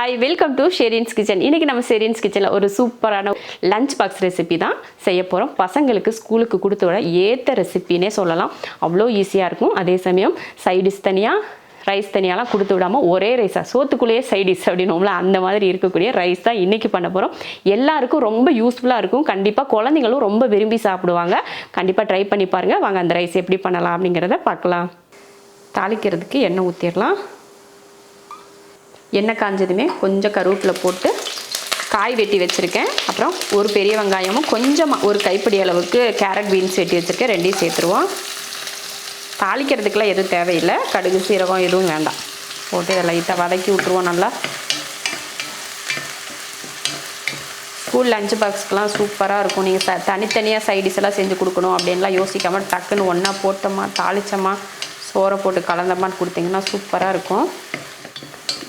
Hi welcome to Sherin's kitchen இன்றைக்கி நம்ம ஷெரீன்ஸ் கிச்சனில் ஒரு சூப்பரான லஞ்ச் பாக்ஸ் ரெசிபி தான் செய்ய போகிறோம் பசங்களுக்கு ஸ்கூலுக்கு கொடுத்து விட ஏற்ற ரெசிபினே சொல்லலாம். அவ்வளோ ஈஸியாக இருக்கும். அதே சமயம் சைடிஷ் தனியாக ரைஸ் தனியாலாம் கொடுத்து விடாமல் ஒரே ரைஸாக சோத்துக்குள்ளேயே சைடிஷ் அப்படின்னோம்ல அந்த மாதிரி இருக்கக்கூடிய ரைஸ் தான் இன்றைக்கி பண்ண போகிறோம் எல்லாருக்கும் ரொம்ப யூஸ்ஃபுல்லாக இருக்கும். கண்டிப்பாக குழந்தைங்களும் ரொம்ப விரும்பி சாப்பிடுவாங்க. கண்டிப்பாக ட்ரை பண்ணி பாருங்கள் வாங்க அந்த ரைஸ் எப்படி பண்ணலாம் அப்படிங்கிறத பார்க்கலாம். தாளிக்கிறதுக்கு எண்ணெய் ஊற்றிடலாம் எண்ணெய் காஞ்சதுமே கொஞ்சம் கருவேப்பில் போட்டு காய் வெட்டி வச்சுருக்கேன். அப்புறம் ஒரு பெரிய வெங்காயமும் கொஞ்சமாக ஒரு கைப்பிடி அளவுக்கு கேரட் பீன்ஸ் வெட்டி வச்சுருக்கேன். ரெண்டையும் சேர்த்துருவோம். தாளிக்கிறதுக்கெலாம் எதுவும் தேவையில்லை. கடுகு சீரகம் எதுவும் வேண்டாம். போட்டு இதை லைட்டாக வதக்கி விட்ருவோம் நல்லா. ஸ்கூல் லஞ்ச் பாக்ஸ்க்கெலாம் சூப்பராக இருக்கும். நீங்கள் ச தனித்தனியாக சைடிஸ் எல்லாம் செஞ்சு கொடுக்கணும் அப்படின்லாம் யோசிக்காமல் டக்குன்னு ஒன்றா போட்டோமா தாளிச்சோமா சோறை போட்டு கலந்தமான்னு கொடுத்தீங்கன்னா சூப்பராக இருக்கும்.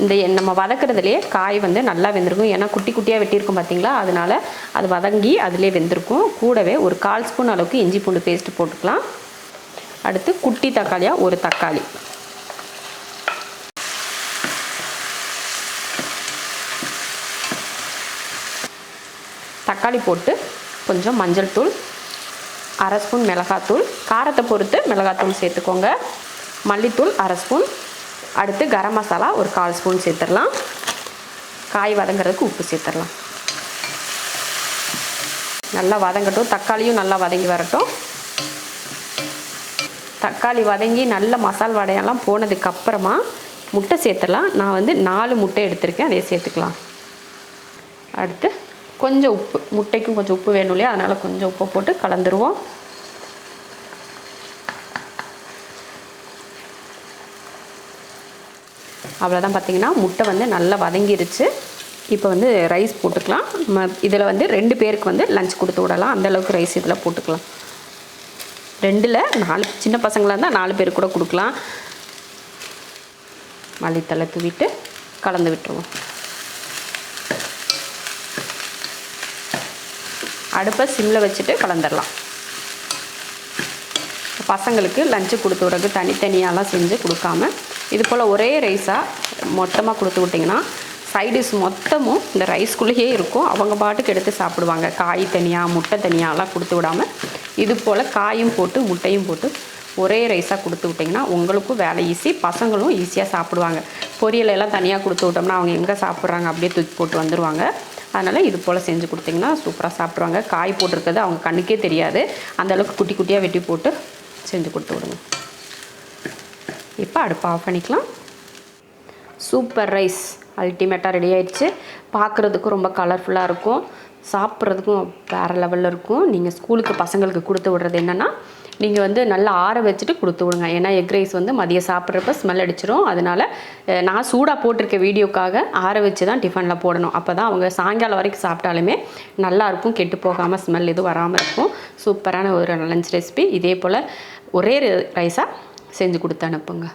இந்த நம்ம வதக்கிறதுலேயே காய் வந்து நல்லா வெந்திருக்கும். ஏன்னா குட்டி குட்டியாக வெட்டியிருக்கும் பார்த்தீங்களா அதனால அது வதங்கி அதிலே வெந்திருக்கும். கூடவே ஒரு கால் ஸ்பூன் அளவுக்கு இஞ்சி பூண்டு பேஸ்ட்டு போட்டுக்கலாம். அடுத்து குட்டி தக்காளியாக ஒரு தக்காளி. தக்காளி போட்டு கொஞ்சம் மஞ்சள் தூள் அரை ஸ்பூன் மிளகாத்தூள் காரத்தை பொறுத்து மிளகாத்தூள் சேர்த்துக்கோங்க. மல்லித்தூள் அரை ஸ்பூன் அடுத்து கரம் மசாலா ஒரு கால் ஸ்பூன் சேர்த்துடலாம். காய் வதங்குறதுக்கு உப்பு சேர்த்துடலாம். நல்லா வதங்கட்டும். தக்காளியும் நல்லா வதங்கி வரட்டும். தக்காளி வதங்கி நல்ல மசால் வடையெல்லாம் போனதுக்கப்புறமா முட்டை சேர்த்துடலாம். நான் வந்து நாலு முட்டை எடுத்திருக்கேன். அதே சேர்த்துக்கலாம். அடுத்து கொஞ்சம் உப்பு. முட்டைக்கும் கொஞ்சம் உப்பு வேணும் இல்லையா? அதனால் கொஞ்சம் உப்பு போட்டு கலந்துருவோம். அவ்வளோதான் பார்த்தீங்கன்னா முட்டை வந்து நல்லா வதங்கிருச்சு. இப்போ வந்து ரைஸ் போட்டுக்கலாம். நம்ம இதில் வந்து ரெண்டு பேருக்கு வந்து லஞ்ச் கொடுத்து விடலாம். அந்தளவுக்கு ரைஸ் இதில் போட்டுக்கலாம். ரெண்டில் நாலு சின்ன பசங்களாக இருந்தால் நாலு பேர் கூட கொடுக்கலாம். மல்லித்தலை தூவிட்டு கலந்து விட்டுருவோம். அடுப்பை சிம்மில் வச்சுட்டு கலந்துடலாம் பசங்களுக்கு லஞ்சு கொடுத்து விட்றது தனித்தனியாலாம் செஞ்சு கொடுக்காம இது போல் ஒரே ரைஸாக மொத்தமாக கொடுத்து விட்டிங்கன்னா சைடிஷ் மொத்தமும் இந்த ரைஸ்குள்ளேயே இருக்கும். அவங்க பாட்டுக்கு எடுத்து சாப்பிடுவாங்க. காய் தனியாக முட்டை தனியாகலாம் கொடுத்து விடாமல் இது போல் காயும் போட்டு முட்டையும் போட்டு ஒரே ரைஸாக கொடுத்து விட்டிங்கன்னா உங்களுக்கும் வேலை ஈஸி பசங்களும் ஈஸியாக சாப்பிடுவாங்க. பொரியல் எல்லாம் தனியாக கொடுத்து விட்டோம்னா அவங்க எங்கே சாப்பிட்றாங்க அப்படியே தூக்கி போட்டு வந்துடுவாங்க அதனால் இது போல் செஞ்சு கொடுத்தீங்கன்னா சூப்பராக சாப்பிடுவாங்க. காய் போட்டிருக்கிறது அவங்க கண்ணுக்கே தெரியாது. அந்தளவுக்கு குட்டி குட்டியாக வெட்டி போட்டு செஞ்சு கொடுத்து விடுங்க. இப்போ அடுப்பை ஆஃப் பண்ணிக்கலாம். சூப்பர் ரைஸ் அல்டிமேட்டாக ரெடி ஆயிடுச்சு. பார்க்குறதுக்கும் ரொம்ப கலர்ஃபுல்லாக இருக்கும். சாப்பிட்றதுக்கும் வேறு லெவலில் இருக்கும். நீங்கள் ஸ்கூலுக்கு பசங்களுக்கு கொடுத்து விடுறது என்னென்னா நீங்கள் வந்து நல்லா ஆற வச்சுட்டு கொடுத்து விடுங்க. ஏன்னா எக் ரைஸ் வந்து மதியம் சாப்பிட்றப்ப ஸ்மெல் அடிச்சிடும் அதனால் நான் சூடாக போட்டிருக்க வீடியோக்காக ஆற வச்சு தான் டிஃபனில் போடணும். அப்போ தான் அவங்க சாயங்காலம் வரைக்கும் சாப்பிட்டாலுமே நல்லாயிருக்கும் கெட்டு போகாமல் ஸ்மெல் எதுவும் வராமல் இருக்கும். சூப்பரான ஒரு லஞ்ச் ரெசிபி இதே போல் ஒரே ரைஸாக செஞ்சு கொடுத்து அனுப்புங்க.